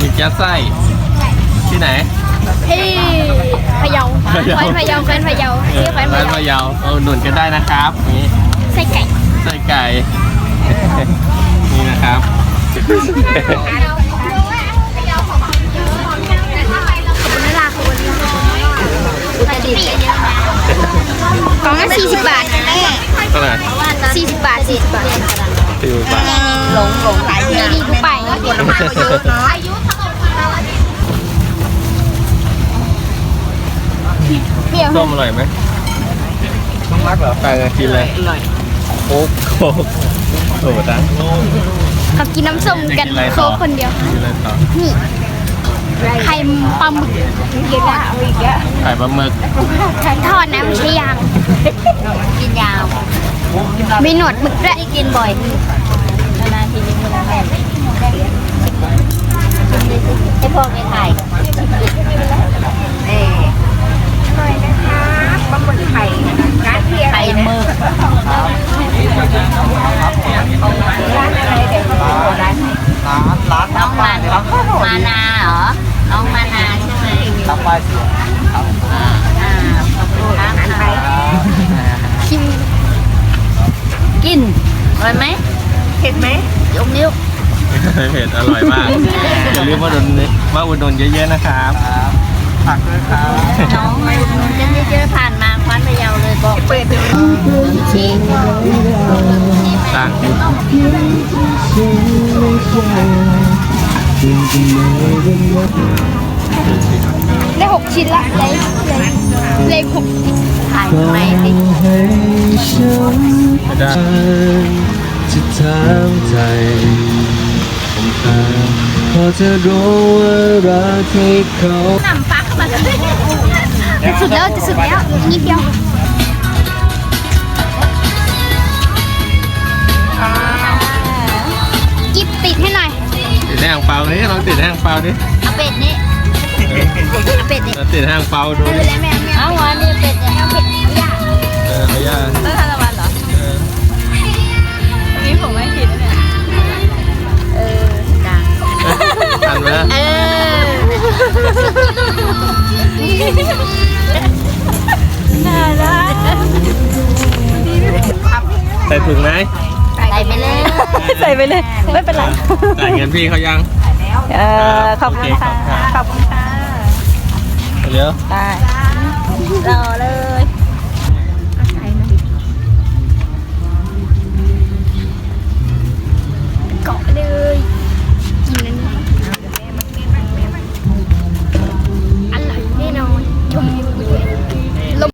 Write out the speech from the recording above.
มีแก๊สไส้ที่ไหน ที่พะเยาพะเยาแคว้นพะเยาแคว้นพะเยาที่แคว้นพะร้านเยาพะเยาเอาหนุนกันได้นะครับนี่ไส้ไก่ไส้ไก่ นี่นะครับไม่ลาคุณอุตรดิตถ์กล่องละสี่สิบบาทนะเท่าไหร่สี่สิบบาทสี่สิบบาท สิบบาทหลงหลงหลายอย่างนี่ดูไปผลไม้ก็เยอะเนาะเปรี้ยวส้มอร่อยไหมต้องรักเหรอไปเลยกินเลยโค้กโค้กโอ้ดังเขากินน้ำส้มกันโค้กคนเดียวกินอะไรต่อนี่ไข่ปลาหมึกเยอะอะเอาอีกแล้วไข่ปลาหมึกทอดนะไม่ใช่ยาง มีหนวดหมึกด้วยที่กินบ่อยนานๆทีนึงเวลาแม่ให้พ่อไปถ่ายเอ่อร่อยนะคะปลาหมึกไข่ร้านที่อะไรไข่หมึกร้านอะไรเดี๋ยวเขาบอกร้านไหน ร้านร้าน น้อง น้ำ มา ปลาครับ มานาเหรอ น้องมานาใช่ไหม น้ำปลาเสียครับ อ่าขอบคุณค่ะ ชิม กินอ ร่อยไหมเผ็ดไหมยกนิ้วเผ็ดอร่อยมากอย่าลืมมาอุดหนุนมาอุดหนุนเยอะๆนะครับผักด้วยครับน้องมาอุดหนุนกันเยอะๆผ่านมาคว้านพะเยาเลยบอกเปิดชี้สั่งได้หกชิ้นละเลยเลยเลยหกถ่ายทำไมสิ ไม่ได้จะถามใจผมถามพอจะรู้ว่ารักที่เขานำฟักมาเลยจะสุดแล้วจะสุดแล้วอีกนิดเดียวกิ๊บติดให้หน่อยติดแห้งเปล่านี่ลองติดแห้งเปล่าดิเอาเป็ดนี่เอาเป็ดนี่เราติดแห้งเปล่าดูไม่เป็นไรแม่แม่เอาหัวนี่เป็ดเนี่ยเอาเป็ดนี่ย่าเออไม่ยากเลิกทานตะวันเหรอเนไหมเออน่ารักใส่ถุงไหมใส่ไปเลยใส่ไปเลยไม่เป็นไรจ่ายเงินพี่เขายังเออขอบคุณค่ะโอเคขอบคุณค่ะเดี๋ยวได้รอแล้ว